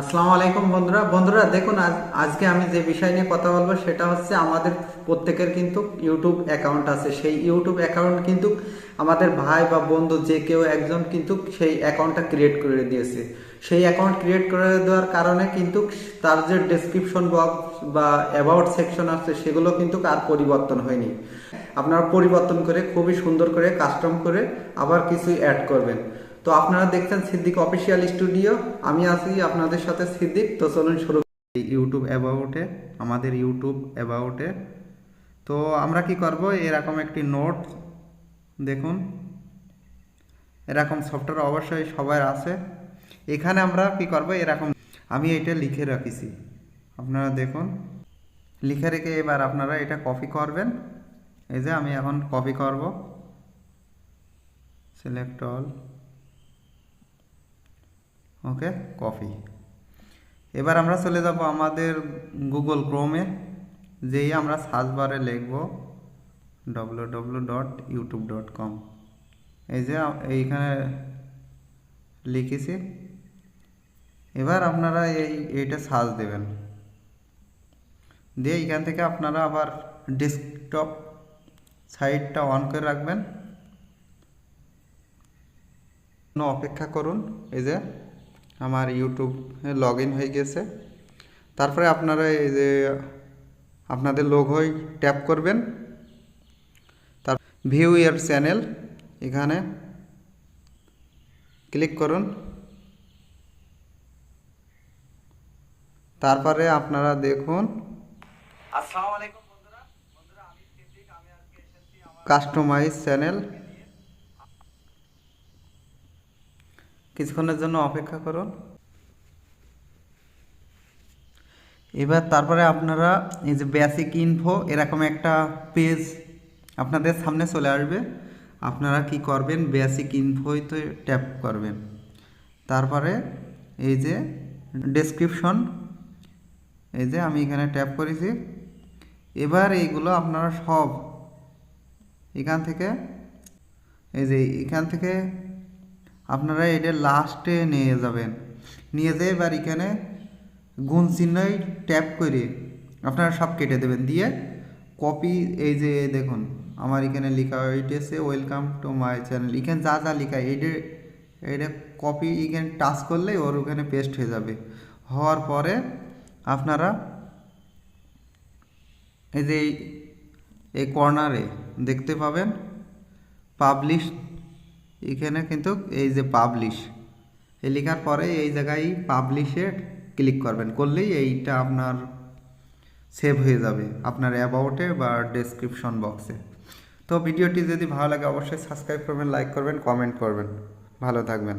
আসসালামু আলাইকুম বন্ধুরা। বন্ধুরা, দেখুন আজকে আমি যে বিষয় নিয়ে কথা বলব সেটা হচ্ছে আমাদের প্রত্যেকের কিন্তু ইউটিউব অ্যাকাউন্ট আছে। সেই ইউটিউব অ্যাকাউন্ট কিন্তু আমাদের ভাই বা বন্ধু যে কেউ একজন কিন্তু সেই অ্যাকাউন্টটা ক্রিয়েট করে দিয়েছে। সেই অ্যাকাউন্ট ক্রিয়েট করে দেওয়ার কারণে কিন্তু তার যে ডেসক্রিপশন বক্স বা অ্যাবাউট সেকশন আছে, সেগুলো কিন্তু আর পরিবর্তন হয়নি। আপনারা পরিবর্তন করে, খুবই সুন্দর করে কাস্টম করে আবার কিছু অ্যাড করবেন। তো আপনারা দেখছেন সিদ্দিক অফিসিয়াল স্টুডিও আমি আছি আপনাদের সাথে সিদ্দিক। তো চলুন শুরু। ইউটিউব অ্যাবাউটে আমাদের ইউটিউব অ্যাবাউটে তো আমরা কি করব? এরকম একটি নোট দেখুন। এরকম সফটওয়্যার অবশ্যই সবার আছে। এখানে আমরা কি করব? এরকম, আমি এটা লিখে রাখিছি। আপনারা দেখুন। লিখে রেখে এবার আপনারা এটা কপি করবেন। এই যে আমি এখন কপি করব। সিলেক্ট অল ওকে কপি এবার আমরা চলে যাব আমাদের গুগল ক্রোমে যেই আমরা সার্চ বারে লিখব W dot YouTube dot com এই যে এইখানে লিখেছি। এবার আপনারা এই, এইটা সার্চ দেবেন। দিয়ে এখান থেকে আপনারা আবার ডেস্কটপ সাইটটা অন করে রাখবেন। অপেক্ষা করুন, এই যে আমার ইউটিউব লগ ইন হয়ে গেছে। তারপরে আপনারা এই যে আপনাদের লোগোয় ট্যাপ করবেন। তার ভিউ ইয়ার চ্যানেল এখানে ক্লিক করুন। তারপরে আপনারা দেখুন। আসসালামু আলাইকুম বন্ধুরা বন্ধুরা আমি সিদ্দিক আমি আজকে এসেছি আমার কাস্টমাইজ চ্যানেল কিছুক্ষণের জন্য অপেক্ষা করুন। এবার তারপরে আপনারা এই যে বেসিক ইনফো এরকম একটা পেজ আপনাদের সামনে চলে আসবে। আপনারা কি করবেন? বেসিক ইনফোতে ট্যাপ করবেন। তারপরে এই যে ডেসক্রিপশন এই যে আমি এখানে ট্যাপ করেছি। এবার এইগুলো আপনারা সব এখান থেকে, এই যে এখান থেকে আপনারা এটা লাস্টে নিয়ে যাবেন। নিয়ে যেয়ে এবার এখানে গুণ চিহ্নই ট্যাপ করে আপনারা সব কেটে দেবেন। দিয়ে কপি এই যে দেখুন, আমার এখানে লেখা হইতেছে ওয়েলকাম টু মাই চ্যানেল এখানে যা যা লেখা, এইটা এটা কপি এখানে টাচ করলেই ওর ওখানে পেস্ট হয়ে যাবে। হওয়ার পরে আপনারা এই যে এই কর্নারে দেখতে পাবেন পাবলিশ এখানে কিন্তু এই যে পাবলিশ এই লেখার পরে এই জায়গায় পাবলিশে ক্লিক করবেন। করলেই এইটা আপনার সেভ হয়ে যাবে আপনার অ্যাবাউটে বা ডেসক্রিপশন বক্সে তো ভিডিওটি যদি ভালো লাগে অবশ্যই সাবস্ক্রাইব করবেন লাইক করবেন কমেন্ট করবেন। ভালো থাকবেন।